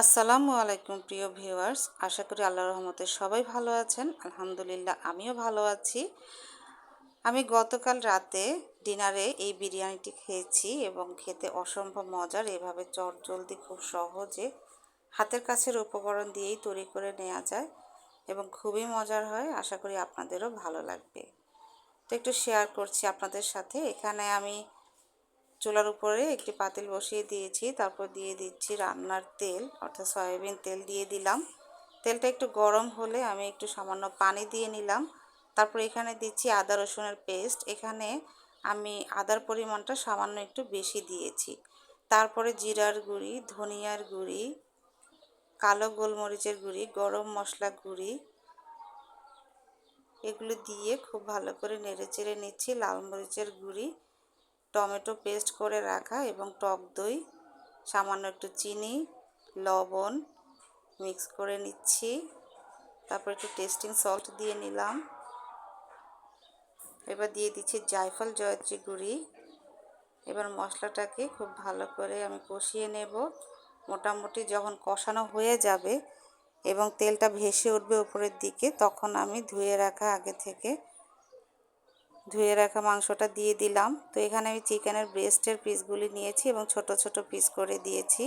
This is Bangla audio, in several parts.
আসসালামু আলাইকুম প্রিয় ভিউয়ার্স। আশা করি আল্লাহ রহমতে সবাই ভালো আছেন। আলহামদুলিল্লাহ, আমিও ভালো আছি। আমি গতকাল রাতে ডিনারে এই বিরিয়ানিটি খেয়েছি এবং খেতে অসম্ভব মজার। এভাবে চট জলদি খুব সহজে হাতের কাছের উপকরণ দিয়েই তৈরি করে নেওয়া যায় এবং খুবই মজার হয়। আশা করি আপনাদেরও ভালো লাগবে। তো একটু শেয়ার করছি আপনাদের সাথে। এখানে আমি চুলার উপরে একটি পাতিল বসিয়ে দিয়েছি। তারপর দিয়ে দিচ্ছি রান্নার তেল, অর্থাৎ সয়াবিন তেল দিয়ে দিলাম। তেলটা একটু গরম হলে আমি একটু সামান্য পানি দিয়ে নিলাম। তারপর এখানে দিচ্ছি আদা রসুনের পেস্ট। এখানে আমি আদার পরিমাণটা সামান্য একটু বেশি দিয়েছি। তারপরে জিরার গুঁড়ি, ধনিয়ার গুঁড়ি, কালো গোলমরিচের গুঁড়ি, গরম মশলা গুঁড়ি, এগুলো দিয়ে খুব ভালো করে নেড়ে চেড়ে নিচ্ছি। লাল মরিচের গুঁড়ি টমেটো পেস্ট করে রাখা এবং টক দই, সামান্য একটু চিনি, লবণ মিক্স করে নিচ্ছি। তারপর একটু টেস্টিং সল্ট দিয়ে নিলাম। এবার দিয়ে দিচ্ছি জায়ফল জয়ত্রী গুঁড়ি। এবার মশলাটাকে খুব ভালো করে আমি কষিয়ে নেব। মোটামুটি যখন কষানো হয়ে যাবে এবং তেলটা ভেসে উঠবে উপরের দিকে, তখন আমি ধুয়ে রাখা আগে থেকে ধুয়ে রাখা মাংসটা দিয়ে দিলাম। তো এখানে আমি চিকেনের ব্রেস্টের পিসগুলি নিয়েছি এবং ছোট ছোট পিস করে দিয়েছি।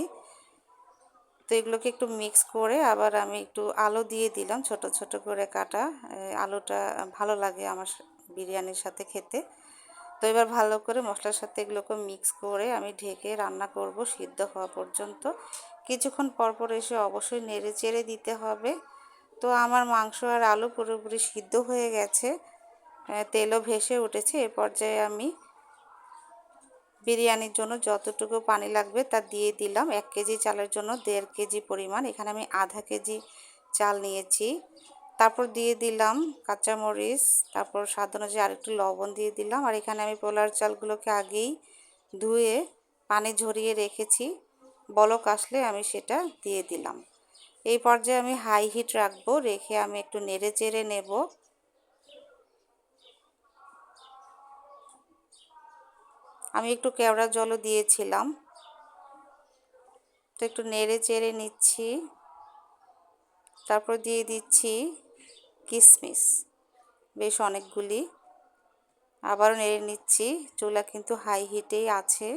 তো এগুলোকে একটু মিক্স করে আবার আমি একটু আলু দিয়ে দিলাম, ছোট ছোট করে কাটা। আলুটা ভালো লাগে আমার বিরিয়ানির সাথে খেতে। তো এবার ভালো করে মশলার সাথে এগুলোকে মিক্স করে আমি ঢেকে রান্না করব সিদ্ধ হওয়া পর্যন্ত। কিছুক্ষণ পরপর এসে অবশ্যই নেড়ে চেড়ে দিতে হবে। তো আমার মাংস আর আলু পুরোপুরি সিদ্ধ হয়ে গেছে। তেলও ভেসে উঠেছে। এ পর্যায়ে আমি বিরিয়ানির জন্য যতটুকু পানি লাগবে তা দিয়ে দিলাম। এক কেজি চালের জন্য দেড় কেজি পরিমাণ। এখানে আমি আধা কেজি চাল নিয়েছি। তারপর দিয়ে দিলাম কাঁচামরিচ। তারপর স্বাদ অনুযায়ী আরেকটু লবণ দিয়ে দিলাম। আর এখানে আমি পোলার চালগুলোকে আগেই ধুয়ে, পানি ঝরিয়ে রেখেছি। বলক আসলে আমি সেটা দিয়ে দিলাম। এই পর্যায়ে আমি হাই হিট রাখব। রেখে আমি একটু নেড়ে চেড়ে নেব। আমি একটু কেওড়া জলও দিয়েছিলাম। তো একটু নেড়ে চেড়ে নিচ্ছি। তারপর দিয়ে দিচ্ছি কিশমিশ বেশ অনেকগুলি। আবারও নেড়ে নিচ্ছি। চুলা কিন্তু হাই হিটেই আছে।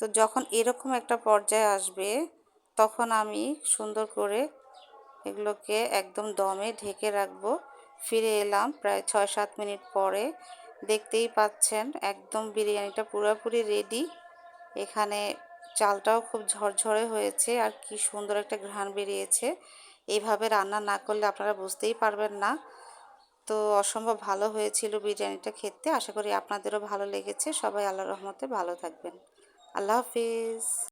তো যখন এরকম একটা পর্যায়ে আসবে, তখন আমি সুন্দর করে এগুলোকে একদম দমে ঢেকে রাখব। ফিরে এলাম প্রায় ছয় সাত মিনিট পরে। দেখতেই পাচ্ছেন, একদম বিরিয়ানিটা পুরোপুরি রেডি এখানে চালটাও খুব ঝরঝরে হয়েছে আর কি সুন্দর একটা ঘ্রাণ বেরিয়েছে। এইভাবে রান্না না করলে আপনারা বুঝতেই পারবেন না। তো অসম্ভব ভালো হয়েছিল বিরিয়ানিটা খেতে। আশা করি আপনাদেরও ভালো লেগেছে। সবাই আল্লাহ রহমতে ভালো থাকবেন। আল্লাহ হাফিজ।